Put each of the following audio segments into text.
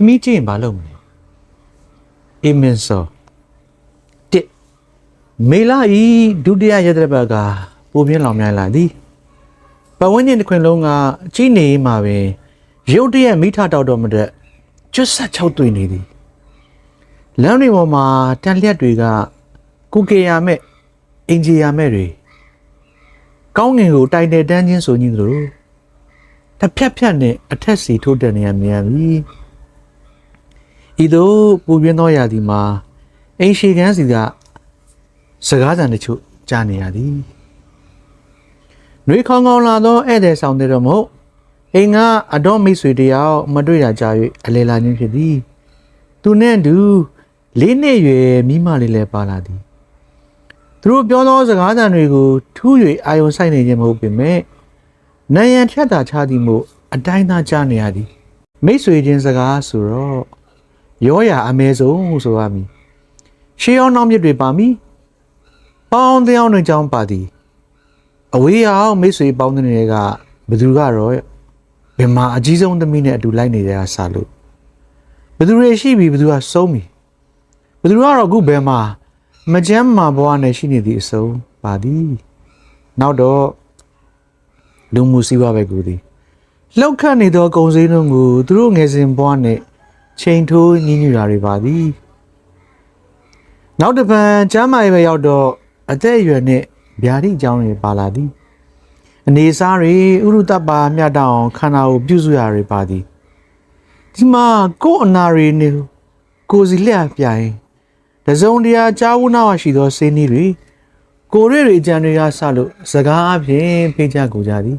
သမီးကြည့်ရင်ဘာလုပ်မလဲအေမင်ဆောတစ်မေလာဤဒုတိယရတဘကပိုပြင်းလောင်မြိုင်လာသည်ပဝန်းကျင်တစ်ခွင်လုံးကကြီးနေမှာပင်ရုတ်တရက်မိထတောက်တော့မတဲ့ကျွတ်ဆက်ချုပ်တွေ့နေသည်လမ်းတွေပေါ်မှာတန်လျက်တွေကကုကေယာမဲ့အင်ဂျီယာမဲ့တွေကောင်းငင်ကိုတိုင်တယ်တန်းချင်းဆိုကြီးသလိုတစ်ဖြတ်ဖြတ်နဲ့အထက်စီထိုးတက်နေရမြန်ပြီ ဤသို့ပူပြင်းသောရာသီမှာအိမ်ရှိကန်းစီကစကားသံတချို့ကြားနေရသည်။နှွေခေါင်းခေါင်းလာသောဧည့်သည်ဆောင်တဲ့တော့မဟုတ်အိမ်ကအတော်မိတ်ဆွေတယောက်မတွေ့တာကြာ၍အလဲလာခြင်းဖြစ်သည်။သူနဲ့အတူလေးနှစ်ရွယ်မိမလေးလည်းပါလာသည်။သူတို့ပြောသောစကားသံတွေကိုထူး၍အာယုံဆိုင်နေခြင်းမဟုတ်ပေမဲ့နယံထက်တာချသည်မို့အတိုင်းသားကြားနေရသည်။မိတ်ဆွေချင်းစကားဆိုတော့ ရောရာအမဲဆုံးဆိုရမည်။ရှေးအောင်နောက်မြစ်တွေပါမည်။ပေါင်းတရားတွေကြောင်းပါသည်။အဝေးအောင်မိတ်ဆွေပေါင်းတဲ့တွေကဘယ်သူကတော့ဘယ်မှာအကြီးဆုံးသမီးနဲ့အတူလိုက်နေကြတာစလို့ဘယ်သူတွေရှိပြီဘယ်သူကစုံးပြီဘယ်သူကတော့အခုဘယ်မှာမကြမ်းမှာဘဝနဲ့ရှိနေသည့်အစုံပါသည်။နောက်တော့လူမှုစီးပွားပဲကူသည်လောက်ခတ်နေသောကုံစင်းတို့ကိုသူတို့ငယ်စဉ်ဘဝနဲ့ ချိန်ထိုးညှိညူတာတွေပါသည်နောက်တစ်ပံကျမ်းမာရေးပဲရောက်တော့အသက်အရွယ်နဲ့ဗျာဒိအကြောင်းတွေပါလာသည် အနေစားတွေဥရုတ္တပါမြတ်တောင်ခန္ဓာကိုပြုစုရတွေပါသည်ဒီမှာကိုယ်အနာတွေနေကိုယ်စီလက်ပြိုင်တစုံတရာကြားဝနာဝရှိသောစေးနည်းတွေကိုယ်ရွေတွေအကြံတွေကဆလို့စကားအပြင်ဖေးကြကိုကြသည်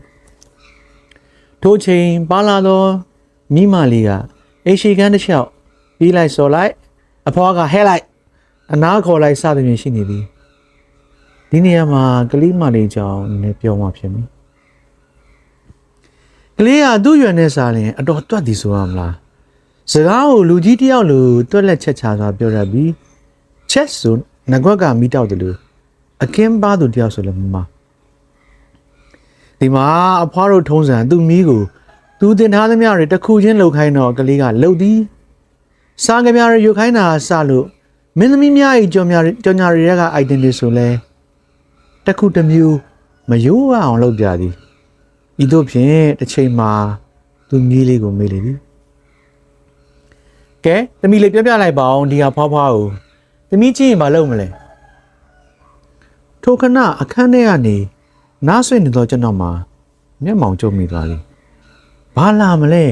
ထိုချိန်ပါလာသောမိမလေးက အိမ်ရှိကန်းတစ်လျှောက်ပြီးလိုက်စော်လိုက်အဖွားကဟဲလိုက်အနာခေါ်လိုက်စသဖြင့်ရှိနေသည်ဒီနေရာမှာကလေးမလေးကြောင့်နည်းနည်းပြောမှဖြစ်ပြီကလေးကသူ့ရွယ်နဲ့စားရင်အတော်တွတ်သည်ဆိုရမလားစကားကိုလူကြီးတယောက်လိုတွက်လက်ချက်ချစွာပြောရပြီးချက်ဆိုငကွက်ကမိတောက်တယ်လို့အကင်းပါသူတယောက်ဆိုလည်းမမဒီမှာအဖွားတို့ထုံးစံသူ့မီးကို သူတင်ထားသမျှတွေတစ်ခုချင်းလှုပ်ခိုင်းတော့ကလေးကလှုပ်သည်စားကြပြားတွေယူခိုင်းတာစလို့မင်းသမီးများ၏ကြော်များကြော်ညာတွေက item တွေဆိုလဲတစ်ခုတစ်မျိုးမယိုးအောင်လုပ်ကြသည်ဤသို့ဖြင့်တစ်ချိန်မှာသူမီးလေးကိုမေးလေသည်ကဲသမီးလေးပြပြလိုက်ပါအောင်ဒီဟာဖွားဖွားကိုသမီးကြည့်ရင်မလုပ်မလဲထိုခဏအခန်းထဲကနေနားဆွေနေတော့ကျွန်တော်မှာမျက်မှောင်ကျုံမိသွားပြီ။ ဘာလာမလဲ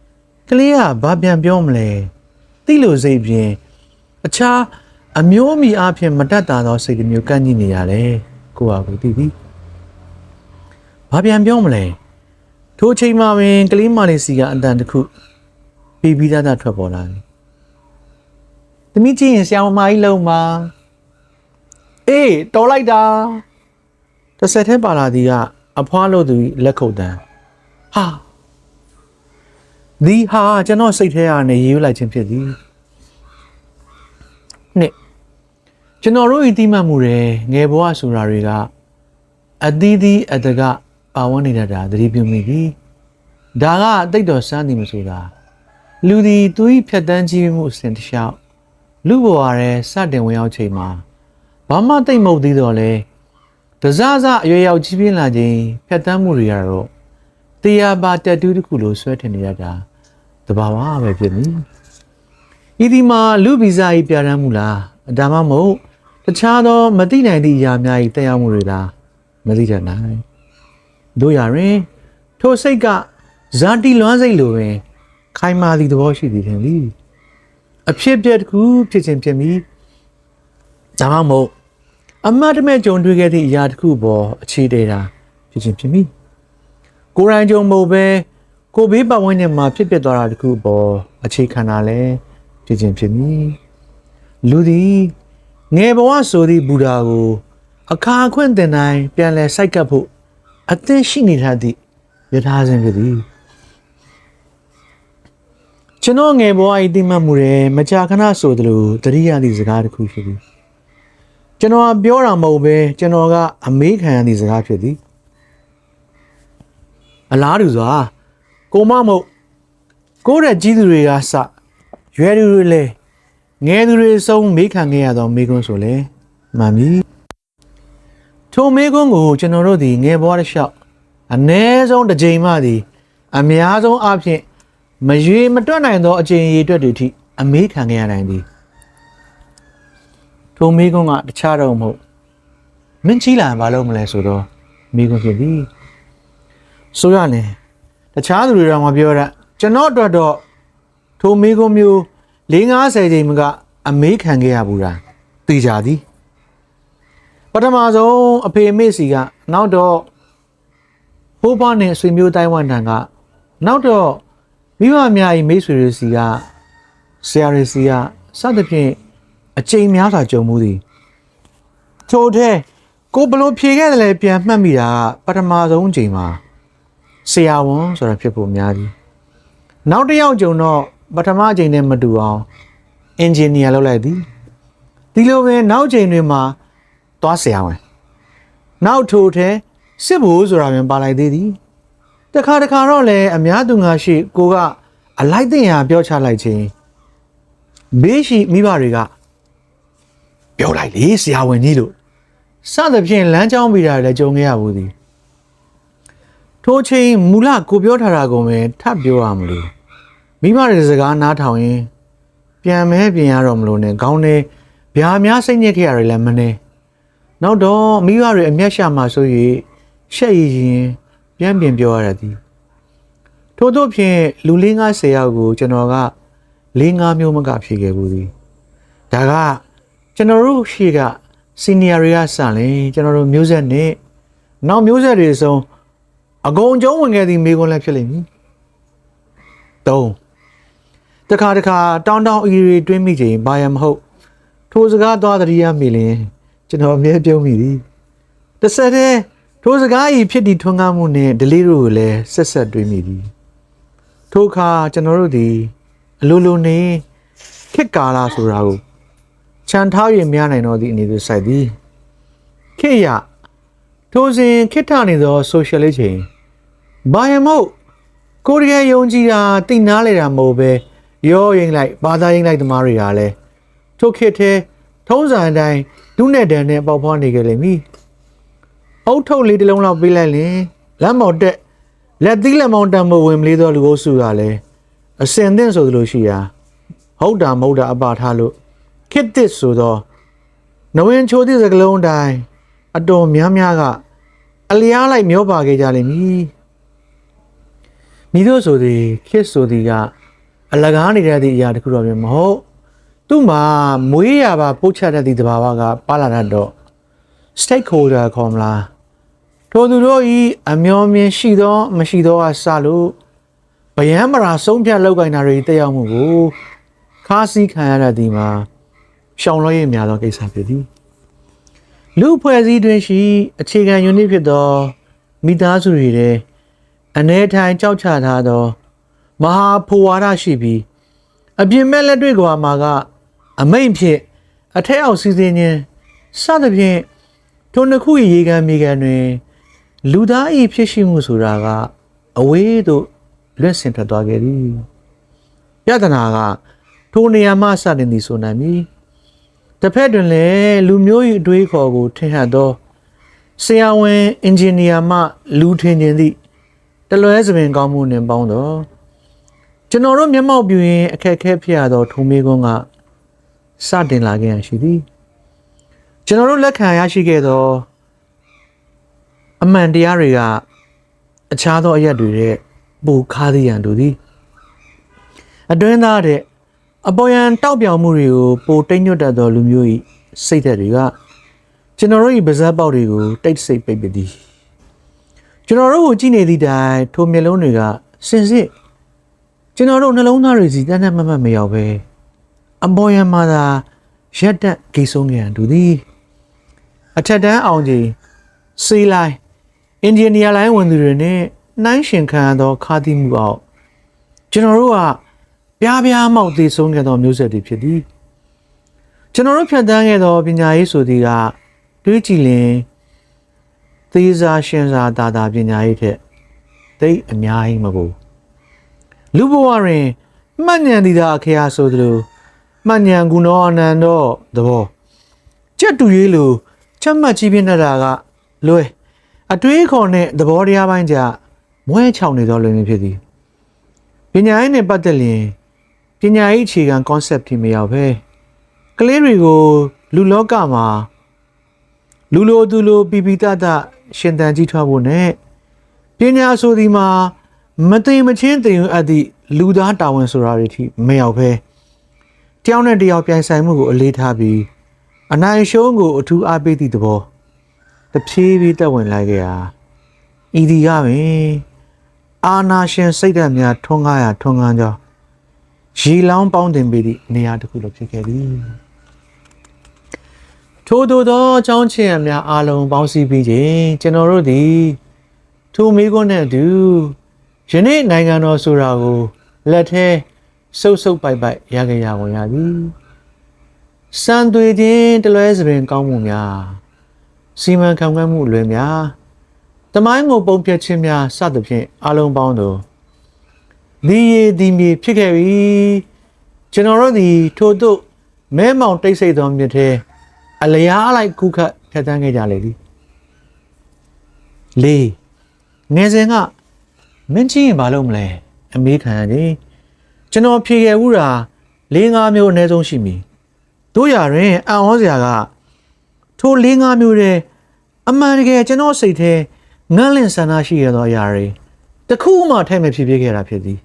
။ကလေးကဘာပြန်ပြောမလဲ။သိလို့စိတ်ပြင်အခြားအမျိုးအမီအဖြစ်မတတ်တာသောစိတ်တစ်မျိုးကန့်ကြည့်နေရတယ်။ကိုဟာကိုသိပြီ။ဘာပြန်ပြောမလဲ။ထိုအချိန်မှာပင်ကလေးမလေးစီကအတန်တစ်ခုပြီးပြီးသားသားထွက်ပေါ်လာတယ်။သမီးကြည့်ရင်ဆရာမကြီးလုံးမှာအေးတော်လိုက်တာ။တစ်ဆက်ထဲပါလာသည်ကအဖွားလို့သူလက်ခုပ်တန်းဟာ ဒီဟာကျွန်တော်စိတ်ထဲကနေရေးလိုက်ခြင်းဖြစ်သည်နှစ်ကျွန်တော်တို့ဤတိမှတ်မှုတွေငယ်ဘဝဆိုတာတွေကအသီးသီးအတကပါဝင်နေတတ်တာသတိပြုမိသည်ဒါကအတိတ်တော်စမ်းသည်မဆိုတာလူသည်သူ၏ဖြတ်တန်းကြီးမှုအစဉ်တစ်လျှောက်လူဘဝရဲစတင်ဝင်ရောက်ချိန်မှာဘာမှတိတ်မဟုတ်သေးတော့လဲတစားစားအရွယ်ရောက်ကြီးပြင်းလာခြင်းဖြတ်တန်းမှုတွေကတော့ တရားပါတက်တူးတစ်ခုလိုဆွဲထင်နေရတာတဘာဝပဲဖြစ်နေဤဒီမှာလူဗီဇာကြီးပြရမ်းမှုလားဒါမှမဟုတ်တခြားသောမသိနိုင်သည့်အရာများကြီးတက်ရောက်မှုတွေလားမသိတတ်နိုင်တို့ရရင်ထိုစိတ်ကဇာတိလွမ်းစိတ်လိုပင် ခိုင်မာသည့်သဘောရှိသည်ထင်သည်အဖြစ်ပြက်တစ်ခုဖြစ်ခြင်းဖြစ်ပြီးဒါမှမဟုတ်အမတ်တမဲ့ကြုံတွေ့ခဲ့သည့်အရာတစ်ခုပေါ်အခြေတည်တာဖြစ်ချင်းဖြစ်မိ ကိုရိုင်းကြုံမို့ပဲကိုဘေးပတ်ဝန်းကျင်မှာဖြစ်ပျက်သွားတာတစ်ခုပေါ်အခြေခံတာလဲဖြစ်ချင်းဖြစ်မိလူသည်ငယ်ဘဝဆိုသည့်ဘူတာကို အခါအခွင့်တင်တိုင်းပြန်လဲစိုက်ကပ်ဖို့အသင့်ရှိနေတတ်သည့်ယထာစဉ်ဖြစ်သည်ကျွန်တော်ငယ်ဘဝဤတိမှတ်မှုတွေမကြာခဏဆိုသလိုတတိယသည့်စကားတစ်ခုဖြစ်သည်ကျွန်တော်ကပြောတာမဟုတ်ပဲကျွန်တော်ကအမေးခံရသည့်စကားဖြစ်သည် အလားတူစွာကိုမမဟုတ်ကိုယ့်ရဲ့ကြီးသူတွေကစရွယ်သူတွေလည်းငယ်သူတွေဆုံးမေးခံခဲ့ရတော့မေးခွန်းဆိုလေမှန်ပြီထိုမေးခွန်းကိုကျွန်တော်တို့ဒီငယ်ဘဝတစ်လျှောက်အ ਨੇ ဆုံးတစ်ကြိမ်မှဒီအများဆုံးအဖြစ်မရွေမတွက်နိုင်သောအချိန်ရည်အတွက်တွေအထိအမေးခံခဲ့ရနိုင်သည်ထိုမေးခွန်းကတခြားတော့မဟုတ်မင်းကြီးလာရင်ဘာလုပ်မလဲဆိုတော့မေးခွန်းဖြစ်သည် ဆိုရရင်တခြားသူတွေတော့မပြောရကျွန်တော်အတွက်တော့ထိုမေးခွန်းမျိုး၄50ချိန်မကအမေးခံခဲ့ရဘူးလားသိကြသည်ပထမဆုံးအဖေအမေစီကနောက်တော့ဟိုးဘွားနဲ့ဆွေမျိုးတိုင်းဝန်တန်ကနောက်တော့မိဘအများကြီးမိတ်ဆွေတွေစီကဆရာတွေစီကစသဖြင့်အချိန်များစွာကြုံမှုသည်ထို့တဲ့ကိုဘလို့ဖြေခဲ့တယ်လဲပြန်မှတ်မိတာကပထမဆုံးအချိန်မှာ ဆရာဝန်ဆိုတာဖြစ်ဖို့များသည်နောက်တစ်ယောက်ကြုံတော့ပထမအချိန်နဲ့မတူအောင်အင်ဂျင်နီယာလုပ်လိုက်သည်ဒီလိုပဲနောက်ချိန်တွေမှာသွားဆရာဝန်နောက်ထိုထဲစစ်ဘိုးဆိုတာပင်ပါလိုက်သေးသည်တခါတခါတော့လည်းအများသူငါရှိကိုကအလိုက်တင်ရာပြောချလိုက်ခြင်းဘေးရှိမိဘတွေကပြောလိုက်လေဆရာဝန်ကြီးလို့စသဖြင့်လမ်းကြောင်းပြီးတာလည်းကြုံခဲ့ရဘူးသည် ထိုချိန်မူလကိုပြောထားတာကိုပဲထပ်ပြောရမလို့မိမတွေစကားနားထောင်ရင်ပြန်မဲပြင်ရတော့မလို့နဲ့ခေါင်းထဲဗျာများစိတ်ညစ်ခဲ့ရတယ်လည်းမနေနောက်တော့မိဘတွေအမျက်ရှာမှဆို၍ရှက်ရည်ရင်ပြန်ပြင်ပြောရသည်ထို့သောဖြင့်လူလေး90ယောက်ကိုကျွန်တော်ကလေး9မျိုးမကဖြေခဲ့ဘူးသည်ဒါကကျွန်တော်တို့ရှိကစီနီယာတွေကစရင်ကျွန်တော်တို့မျိုးဆက်နဲ့နောက်မျိုးဆက်တွေဆုံး အကုန်ကျုံးဝင်ခဲ့သည့်မိကွန်းလည်းဖြစ်လိမ့်မည်၃တခါတခါတောင်းတောင်းအီရီတွင်းမိချိန်ဘာရမဟုတ်ထိုစကားသွားတရိယာမိလင်ကျွန်တော်အမြဲပြုံးမိသည်တစ်ဆက်တည်းထိုစကားဤဖြစ်တည်ထွန်းကားမှုနဲ့ဒလေးတို့ကိုလည်းဆက်ဆက်တွေးမိသည်ထိုအခါကျွန်တော်တို့သည်အလိုလိုနေခက်ကာလာဆိုတာကိုခြံထားရများနိုင်တော့သည့်အနေသို့စိုက်သည်ခေတ်ရထိုစဉ်ခေတ်ထနေသော socialist ချိန် ဘာရမဟုတ်ကိုရီးယားယုံကြည်တာတိနားလေတာမဟုတ်ပဲရောရင်လိုက်ဘာသာရင်လိုက်သမားတွေကလည်းထိုခေတ်ထဲထုံးစံအတိုင်းဒုနဲ့တန်နဲ့ပေါက်ဖွားနေကြလိမ့်မည်အုတ်ထုတ်လေးတစ်လုံးလောက်ပေးလိုက်ရင်လမ်းမော်တက်လက်သီးလက်မောင်းတမ်းမဝင်မလေးသောလူအုပ်စုကလည်းအစင်သင့်ဆိုသလိုရှိရာဟုတ်တာမဟုတ်တာအပါထားလို့ခစ်တစ်ဆိုတော့နဝင်ချိုးသည့်စကလုံးတိုင်းအတော်များများကအလျားလိုက်မျောပါခဲ့ကြလိမ့်မည် မိတို့ဆိုသည်ခစ်ဆိုသည်ကအလကားနေတတ်သည့်အရာတစ်ခုတော့ပြင်မဟုတ်သူ့မှာမွေးရပါပုတ်ချတတ်သည့်တဘာဝကပါလာတတ်တော့ stakeholder ခေါ်မလားထိုသူတို့ဤအမျောမြင်ရှိသော မရှိသောအစလို့ဗယံမရာဆုံးဖြတ်လောက်ကင်တာတွေတက်ရောက်မှုကိုခါးစည်းခံရတဲ့ဒီမှာရှောင်လွှဲရများသောကိစ္စဖြစ်သည်လူဖွဲ့စည်းတွင်ရှိ အခြေခံယူနစ်ဖြစ်သောမိသားစုတွေထဲ အနေထိုင်ကြောက်ချထားသော မဟာဖိုဝါဒရှိပြီးအပြင်မဲ့လက်တွေ့ကွာမှာက အမိန့်ဖြစ်အထက်အောက်စီစဉ်ခြင်းစသဖြင့်ထိုနှစ်ခု၏ရေကန်မြေကန်တွင် လူသား၏ဖြစ်ရှိမှုဆိုတာက အဝေးသို့လွတ်ဆင်ထွက်သွားခဲ့သည်ပြဿနာကထိုနေရာမှစတင်သည်ဆိုနိုင်မည်တစ်ဖက်တွင်လည်းလူမျိုး၏အတွေးခေါ်ကိုထင်ဟပ်သောဆရာဝန်အင်ဂျင်နီယာမှလူထင်ခြင်းသည့် တလွဲစပင်ကောင်းမှုနှင့်ပေါင်းတော့ကျွန်တော်တို့မျက်မှောက်ပြရင်အခက်အခဲဖြစ်ရသောထုံမေကွန်းကစတင်လာခဲ့ရရှိသည်ကျွန်တော်တို့လက်ခံရရှိခဲ့သောအမှန်တရားတွေကအခြားသောအရက်တွေတဲ့ပူခါးသည်ရန်တို့သည်အတွင်းသားတဲ့အပေါ်ယံတောက်ပြောင်မှုတွေကိုပိုတိတ်ညွတ်တတ်သောလူမျိုး၏စိတ်သက်တွေကကျွန်တော်တို့၏ပါဇက်ပေါက်တွေကိုတိတ်ဆိတ်ပိတ်ပသည် ကျွန်တော်တို့ကိုကြည့်နေသည့်တိုင်ထိုမျက်လုံးတွေကစင်စစ်ကျွန်တော်တို့နှလုံးသားတွေစီတန်းတန်းမတ်မတ်မရောက်ပဲအပေါ်ယံမှာသာရက်တက်ဂိတ်ဆုံးမြန်တူသည်အထက်တန်းအောင်ကြီးစီလိုင်းအင်ဂျင်နီယာလိုင်းဝင်သူတွေနဲ့နှိုင်းရှင်ခံရသောခါသီးမှုအောက်ကျွန်တော်တို့ကပြားပြားမောက်သေးဆုံးခဲ့သောမျိုးဆက်တွေဖြစ်သည်ကျွန်တော်တို့ဖြတ်တန်းခဲ့သောပညာရေးဆိုသည်ကတွေးကြည့်လင် သေးစားရှင်းစားတာတာပညာရေးထက်သိအများကြီးမဟုတ်လူဘဝတွင်မှတ်ဉဏ်ဒီသာအခရာဆိုသလိုမှတ်ဉဏ်ကုနောအနန္တောသဘောကြက်တူရေးလိုချက်မှတ်ကြီးပြနေတာကလွယ်အတွေးခေါ်နဲ့သဘောတရားပိုင်းကြမွဲချောင်နေသောလွယ်မဖြစ်သည်ပညာရေးနဲ့ပတ်သက်ရင်ပညာရေးအခြေခံ concept ထိမရောက်ပဲကလေးတွေကို လူလောကမှာလူလိုသူလိုပီပီတတ ရှင်သန်ကြီးထွားဖို့နဲ့ပညာဆိုဒီမှာမသိမချင်းသိရင်အပ်သည့်လူသားတာဝန်ဆိုတာတွေထိမရောက်ပဲတယောက်နဲ့တယောက်ပြိုင်ဆိုင်မှုကိုအလေးထားပြီးအနိုင်ရှုံးကိုအထူးအားပေးသည့်သဘောတဖြည်းဖြည်းတက်ဝင်လိုက်ကြရာဤဒီကပင်အာနာရှင်စိတ်ဓာတ်များထွန်းကားရာထွန်းကားကြောင်းရီလောင်းပေါင်းတင်ပေးသည့်နေရာတစ်ခုလိုဖြစ်ခဲ့သည် ထို့သောသောအကြောင်းချင်ရများအားလုံးပေါင်းစည်းပြီးခြင်းကျွန်တော်တို့သည်ထိုမိခွန်းနဲ့အတူယနေ့နိုင်ငံတော်ဆိုတာကိုလက်ထဲဆုပ်ဆုပ်ပိုက်ပိုက်ရခဲ့ရကုန်ရသည်စံသွေခြင်းတလွဲစပင်ကောင်းမှုများစီမံခန့်ခွဲမှုအလွယ်များတမိုင်းကိုပုံဖြတ်ခြင်းများစသဖြင့်အလုံးပေါင်းသောဒီရည်ဒီမြေဖြစ်ခဲ့ပြီကျွန်တော်တို့ဒီထို့သို့မဲမောင်တိတ်ဆိတ်သောမြစ်ထဲ အလျားလိုက်ခုခတ်ဖြတ်တန်းခဲ့ကြလေသည်လေးငယ်စဉ်ကမင်းချင်းရင်ဘာလုပ်မလဲအမေးခံရတယ်ကျွန်တော်ဖြေခဲ့ဘူးတာ၄၅မျိုးအနည်းဆုံးရှိပြီတို့ရရင်အံ့ဩစရာကထို၄၅မျိုးတဲ့အမှန်တကယ်ကျွန်တော်စိတ်ထဲငန်းလင့်ဆန္ဒရှိရသောအရာတွေတစ်ခုမှထဲ့မဖြစ်ဖြစ်ခဲ့တာဖြစ်သည်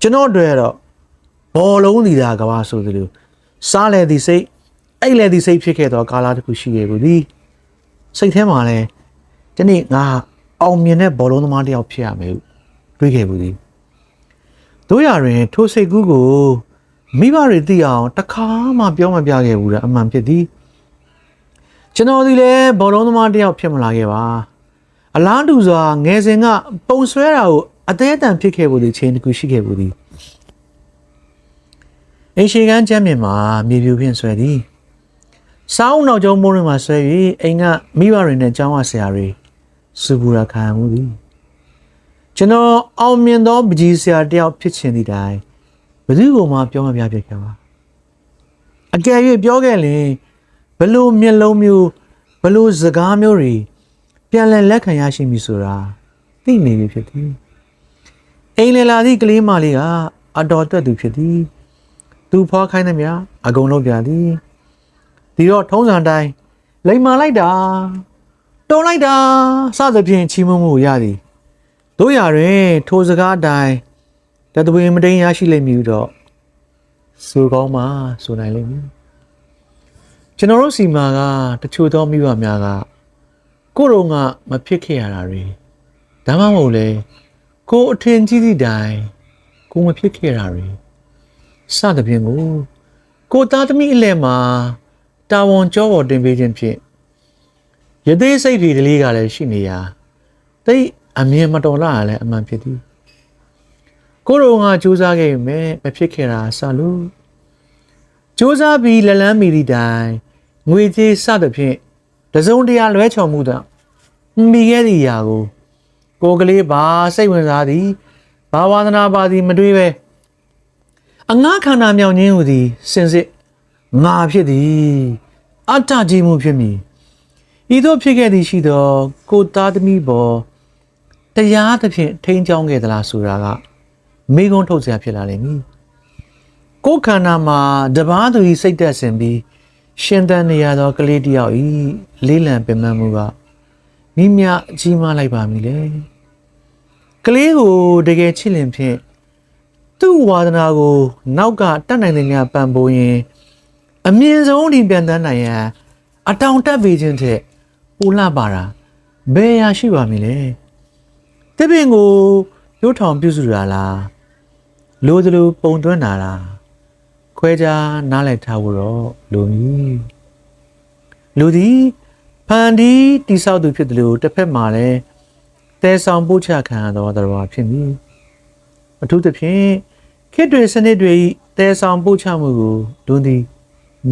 ကျွန်တော်တို့ကတော့ဘောလုံးဒီတာကဘာဆိုသလိုစားလေသည်စိတ် အိတ်လေသည်စိတ်ဖြစ်ခဲ့သောကာလတစ်ခုရှိခဲ့ဘူးသည်စိတ်ထဲမှာလဲဒီနေ့ငါအောင်မြင်တဲ့ဘောလုံးသမားတစ်ယောက်ဖြစ်ရမယ်တွေးခဲ့ဘူးသည်တို့ရရင်ထိုစိတ်ကူးကိုမိဘတွေသိအောင်တခါမှပြောမပြခဲ့ဘူးတဲ့အမှန်ဖြစ်သည်ကျွန်တော်ဒီလဲဘောလုံးသမားတစ်ယောက်ဖြစ်မလာခဲ့ပါအလားတူစွာငယ်စဉ်ကပုံဆွဲတာကိုအသေးအတန်ဖြစ်ခဲ့ဘူးဒီချိန်တစ်ခုရှိခဲ့ဘူးဒီအိမ်ရှိကန်းချမ်းမြင်မှာမြေပြူဖြင့်ဆွဲသည် စောင်းနောက်ကျောင်းမိုးတွေမှာဆွဲ၍အိမ်ကမိဘတွေနဲ့ကျောင်းဝဆရာတွေစူပူရာခံမှုသည်ကျွန်တော်အောင်မြင်သောပကြီးဆရာတယောက်ဖြစ်ချင်သည့်တိုင်ဘယ်သူကမှပြောမပြဖြစ်ခဲ့ပါအကယ်၍ပြောခဲ့ရင်ဘလို့မျက်လုံးမျိုးဘလို့စကားမျိုးတွေပြန်လည်လက်ခံရရှိပြီဆိုတာသိနေပြီဖြစ်သည်အိမ်လည်လာသည့်ကလေးမလေးကအတော်တက်သူဖြစ်သည်သူဖွားခိုင်းသည်များအကုန်လုံးပြသည် ဒီတော့ထုံးစံတိုင်းလိမ်မာလိုက်တာတုံလိုက်တာစသဖြင့်ချီးမွမ်းမှုရသည်တို့ရတွင်ထိုစကားအတိုင်းတသွေမတိန်ရရှိလိမ့်မည်တော့ဆိုကောင်းမှဆိုနိုင်လိမ့်မည်ကျွန်တော်တို့စီမာကတချို့သောမိဘများကကိုရုံကမဖြစ်ခဲ့ရတာတွေဒါမှမဟုတ်လေကိုအထင်ကြီးသည့်တိုင်ကိုမဖြစ်ခဲ့တာတွေစသဖြင့်ကိုကိုသားသမီးအလဲမှာ တာဝန်ကြောပေါ်တင်ပေးခြင်းဖြင့်ယသိစိတ်တွေကလေးကလည်းရှိနေရာတိတ်အမြင်မတော်လာရလဲအမှန်ဖြစ်သည်ကိုရုံကစူးစမ်းခဲ့မယ်မဖြစ်ခဲ့တာဆလို့စူးစမ်းပြီးလလန်းမီဒီတိုင်းငွေကြေးစသဖြင့်တစုံတရာလွဲချော်မှုတော့မိခဲ့သည့်ຢာကို ကိုကလေးပါစိတ်ဝင်စားသည်ဘာဝါသနာပါသည်မတွေးပဲအငှားခန္ဓာမြောင်ခြင်းဟူသည်စင်စစ် ငါဖြစ်သည်အတ္တကြီးမှုဖြစ်မည်ဤသို့ဖြစ်ခဲ့သည်ရှိသော ကိုသားသမီးပေါ်တရားသဖြင့်ထိန်းချောင်းခဲ့သလားဆိုတာကမိကုံးထုတ်စရာဖြစ်လာလိမ့်မည်ကိုယ်ခန္ဓာမှာတပားသူ၏စိတ်သက်ဆင်ပြီးရှင်သန်နေရသောကလေးတယောက်ဤလေးလံပင်ပန်းမှုကမိမြကြီးမားလိုက်ပါမည်လေကလေးကိုတကယ်ချစ်လင်ဖြင့်သူ့ဝါဒနာကို နောက်ကတတ်နိုင်တဲ့များပံ့ပိုးရင် အမြင့်ဆုံးဒီပြန်တန်းနိုင်ရန်အတောင်တက်ပေခြင်းထက်ပိုလှပါတာဘယ်ရရှိပါမည်လဲတပင်ကိုရုတ်ထောင်ပြုစုရလားလိုသလိုပုံသွင်းတာလားခွဲခြားနားလည်ထားဖို့တော့လိုမည်လူသည်ဖန်ဒီတိဆောက်သူဖြစ်တယ်လို့တစ်ဖက်မှာလည်းတဲဆောင်ပို့ချခံရသောတရားဖြစ်မည်အထူးသဖြင့်ခေတ်တွေစနစ်တွေတဲဆောင်ပို့ချမှုကိုဒွန်းသည်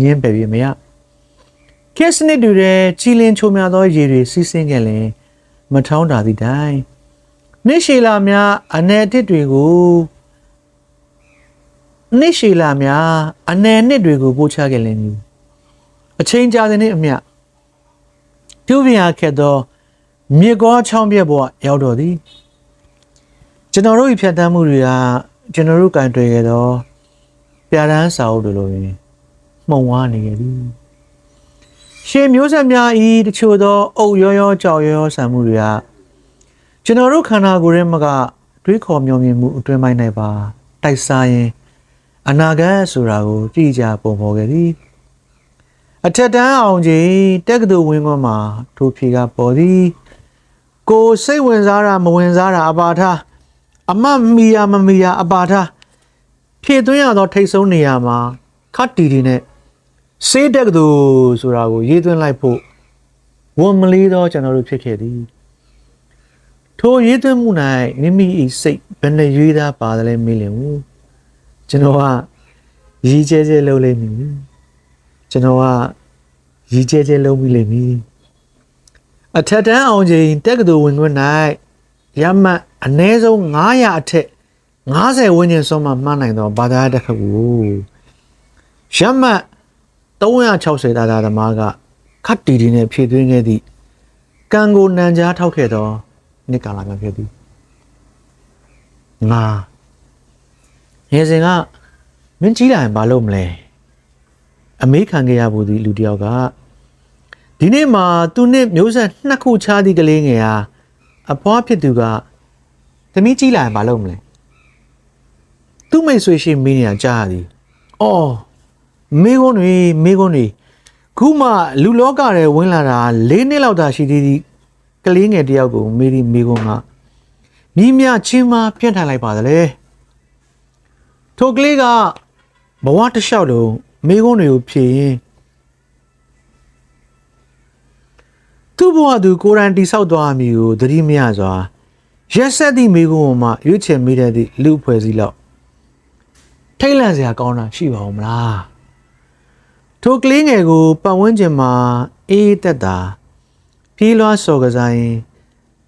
ညင်းပယ်ပြီးမရခေတ်စနစ်တွေရဲ့ကြီးလင်းချိုများသောရေတွေစီးဆင်းခဲ့လင်မထောင်းတာသည့်တိုင်နှစ်ရှည်လာများအ내အတစ်တွေကိုနှစ်ရှည်လာများအနယ်နှစ်တွေကိုပို့ချခဲ့လင်းမည်အချိန်ကြာတဲ့နေ့အမျှပြုပြင်ရခက်သောမြေကောချောင်းပြက်ပေါ်ရောက်တော်သည်ကျွန်တော်တို့ဤဖြတ်တမ်းမှုတွေကကျွန်တော်တို့ကင်တွေ့ခဲ့သောပြရန်စာအုပ်တို့လိုပင် မှုံဝါနေခဲ့သည်ရှင်မျိုးဆက်များဤတချို့သောအုပ်ရောရောကြောက်ရောရောဆံမှုတွေကကျွန်တော်တို့ခန္ဓာကိုယ်ရဲ့မကတွေးခေါ်မျှော်မြင်မှုအတွင်းပိုင်း၌ပါတိုက်စားရင်အနာဂတ်ဆိုတာကိုကြည့်ကြပုံပေါ်ခဲ့သည်အထက်တန်းအောင်ကြီးတက္ကသိုလ်ဝင်းခွန်းမှာထိုဖြေကပေါ်သည်ကိုစိတ်ဝင်စားတာမဝင်စားတာအပါထားအမတ်မီယာမမီယာအပါထားဖြည့်သွင်းရသောထိတ်ဆုံးနေရာမှာခတ်တီတီနဲ့ စေးတက္ကသိုလ်ဆိုတာကိုရေးသွင်းလိုက်ဖို့ဝန်မလေးတော့ကျွန်တော်တို့ဖြစ်ခဲ့သည်ထိုရေးသွင်းမှု၌မိမိ၏စိတ်ဘယ်နဲ့ရွေးသားပါတယ်လဲမေးလင်ဘူးကျွန်တော်ကရည်ကျဲကျဲလုပ်လိမ့်မည်ကျွန်တော်ကရည်ကျဲကျဲလုပ်မိလိမ့်မည်အထက်တန်းအောင်ချိန်တက္ကသိုလ်ဝင်ခွင့်၌ရမတ်အနည်းဆုံး900အထက်90ဝန်းကျင်ဆုံးမှမှန်းနိုင်သောဘာသာရပ်တစ်ခုကိုရမတ် 360တာတာသမားကခတ်တီတီနဲ့ဖြည့်သွင်းခဲ့သည့်ကံကိုနံကြားထောက်ခဲ့သောနှစ်ကာလများဖြစ်သည်ငါငယ်စဉ်ကမင်းကြီးလာရင်မလုပ်မလဲအမေးခံခဲ့ရဘူးဒီလူတစ်ယောက်ကဒီနေ့မှာသူနဲ့မျိုးဆက်နှစ်ခုခြားသည့်ကလေးငယ်ဟာအဖွားဖြစ်သူကသမီးကြီးလာရင်မလုပ်မလဲသူ့မိတ်ဆွေရှိမင်းညာကြားရသည်အော် မိကုန်းတွေမိကုန်းတွေခုမှလူလောကထဲဝင်လာတာ၄နှစ်လောက်သာရှိသေးသည်ကလေးငယ်တစ်ယောက်ကိုမေးဒီမိကုန်းကမိမြချင်းမပြန့်ထိုင်လိုက်ပါသလဲထိုကလေးကဘဝတစ်လျှောက်လုံးမိကုန်းတွေကိုဖြေရင်သူ့ဘဝသူကိုယ်တိုင်တိဆောက်သွားမည်ကိုသတိမရစွာရက်ဆက်သည့်မိကုန်းပေါ်မှာရွေးချယ်မိတဲ့သည့်လူအဖွဲ့စည်းလောက်ထိတ်လန့်စရာကောင်းတာရှိပါဦးမလား ထိုကလေးငယ်ကိုပတ်ဝန်းကျင်မှာအေးသက်တာပြေးလွှားစော်ကစားရင်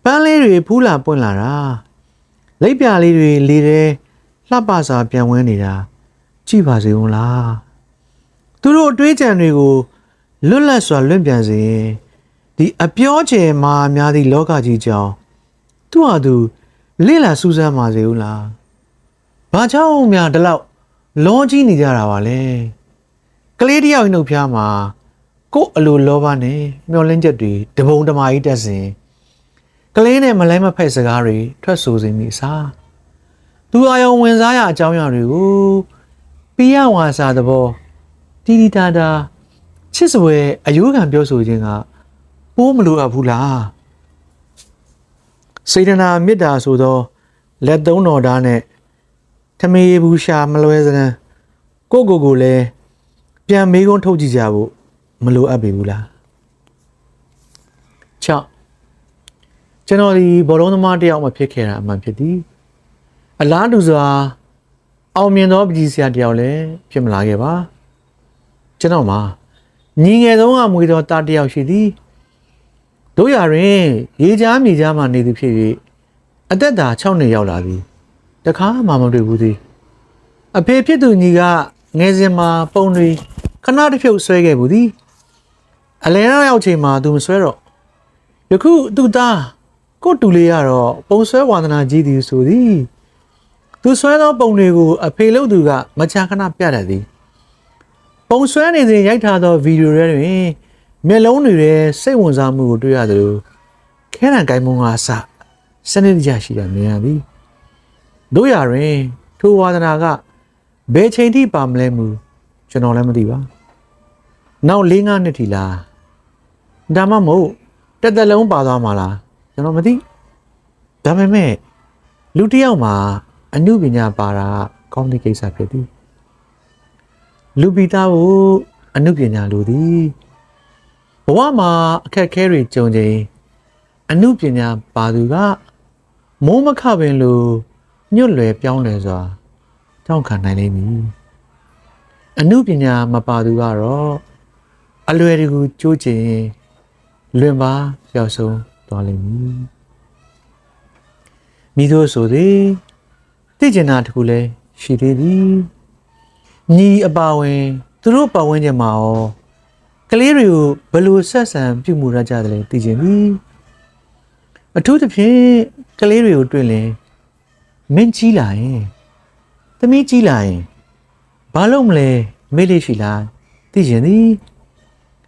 ပန်းလေးတွေဖူးလာပွင့်လာတာလက်ပြလေးတွေလေတဲ့လှပစွာပြန်ဝဲနေတာကြည့်ပါစေဦးလားသူတို့အတွေးကြံတွေကိုလွတ်လပ်စွာလွင့်ပြန်စေရင်ဒီအပြောချေမှာများသည့်လောကကြီးကြောင်သူ့ဟာသူလိလစူးစမ်းပါစေဦးလားဘာကြောင့်များဒီလောက်လောကြီးနေကြတာပါလဲ ကလေးတယောက်နှုတ်ဖျားမှာကို့အလိုလောဘနဲ့မျောလင်းချက်တွေတပုံတမာကြီးတက်စဉ်ကလေးနဲ့မလဲမဖက်စကားတွေထွက်ဆိုစေမိစားသူအာယုံဝင်စားရအကြောင်းအရာတွေကိုပြရဝါစာသဘောတီတီတာတာချစ်စွဲအယိုးခံပြောဆိုခြင်းကပိုးမလိုအပ်ဘူးလားစေတနာမေတ္တာဆိုသောလက်သုံးတော်သားနဲ့ထမေးဘူးရှာမလွဲစမ်းကိုကိုကိုလည်း ပြန်မေးခွန်းထုတ်ကြည့်ကြဖို့မလိုအပ်ပြီဘူးလား6ကျွန်တော်ဒီဘောလုံးသမားတယောက်မှဖြစ်ခဲ့တာအမှန်ဖြစ်သည်အလားတူစွာအောင်မြင်သောပကြီးဆရာတယောက်လည်းဖြစ်မလာခဲ့ပါကျွန်တော်မှာညီငယ်ဆုံးကမွေသောတာတယောက်ရှိသည်တို့ရတွင်ရေချားမြေချားမှနေသည်ဖြစ်၍အသက်သာ6နှစ်ရောက်လာပြီတခါမှမတွေ့ဘူးသည်အဖေဖြစ်သူညီက ငယ်စဉ်မှာပုံတွေခဏတစ်ဖြုတ်ဆွဲခဲ့ဘူးသည်အလဲရောက်ချိန်မှာသူမဆွဲတော့ယခုသူ့သားကိုတူလေးကတော့ပုံဆွဲဝါသနာကြီးသည်ဆိုသည်သူဆွဲသောပုံတွေကိုအဖေလို့သူကမကြာခဏပြတတ်သည် ပုံဆွဲနေစဉ်ရိုက်ထားသောဗီဒီယိုတွေတွင်မျက်လုံးတွေရဲ့စိတ်ဝင်စားမှုကိုတွေ့ရသလိုခဲရန်ကိုင်းမုံကစစနစ်တကျရှိတာမြင်ရသည်တို့ရတွင်ထိုဝါသနာက ဘယ်ချိန်ထိပါမလဲမူကျွန်တော်လည်းမသိပါနောက်၄၅နှစ်ထိလားဒါမှမဟုတ်တစ်သက်လုံးပါသွားမှာလားကျွန်တော်မသိဒါပေမဲ့လူတစ်ယောက်မှာအမှုပညာပါတာကောင်းတဲ့ကိစ္စဖြစ်သည်လူပိသားကိုအမှုပညာလိုသည်ဘဝမှာအခက်အခဲတွေကြုံချိန်အမှုပညာပါသူကမိုးမခပင်လိုညွတ်လွယ်ပြောင်းလဲစွာ တောင်းခံနိုင်လိမ့်မည်အမှုပညာမပါသူကတော့အလွယ်တကူကြိုးကျင်လွင်ပါပျောက်ဆုံးသွားလိမ့်မည်မိတို့ဆိုသည်သိကျင်တာတခုလည်းရှိသေးသည်ညီအပါဝင်သူတို့ပတ်ဝန်းကျင်မှာရောကလေးတွေကိုဘယ်လိုဆက်ဆံပြုမှုရကြတယ်လဲသိချင်ပြီအထူးသဖြင့်ကလေးတွေကိုတွေ့ရင်မင်းကြီးလာရင် သမီးကြီးလာရင်ဘာလို့မလဲမေးလေးရှိလားသိချင်သည်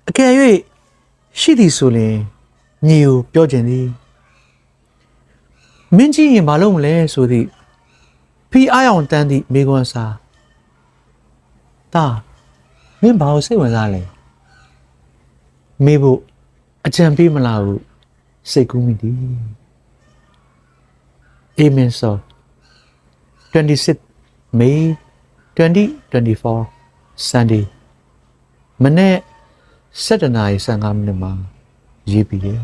အကယ်၍ရှိသည်ဆိုရင်ညီကိုပြောချင်သည်မင်းကြီးရင်ဘာလို့မလဲဆိုသည်ဖီအားအောင်တန်းသည့်မိကွန်းစားတာမင်းဘာကိုစိတ်ဝင်စားလဲမေးဖို့အကြံပေးမလားဟုစိတ်ကူးမိသည်အာမင်ဆို26 May 2024 Sunday မနေ့7:55မိနစ်မှာရေးပြီးတယ်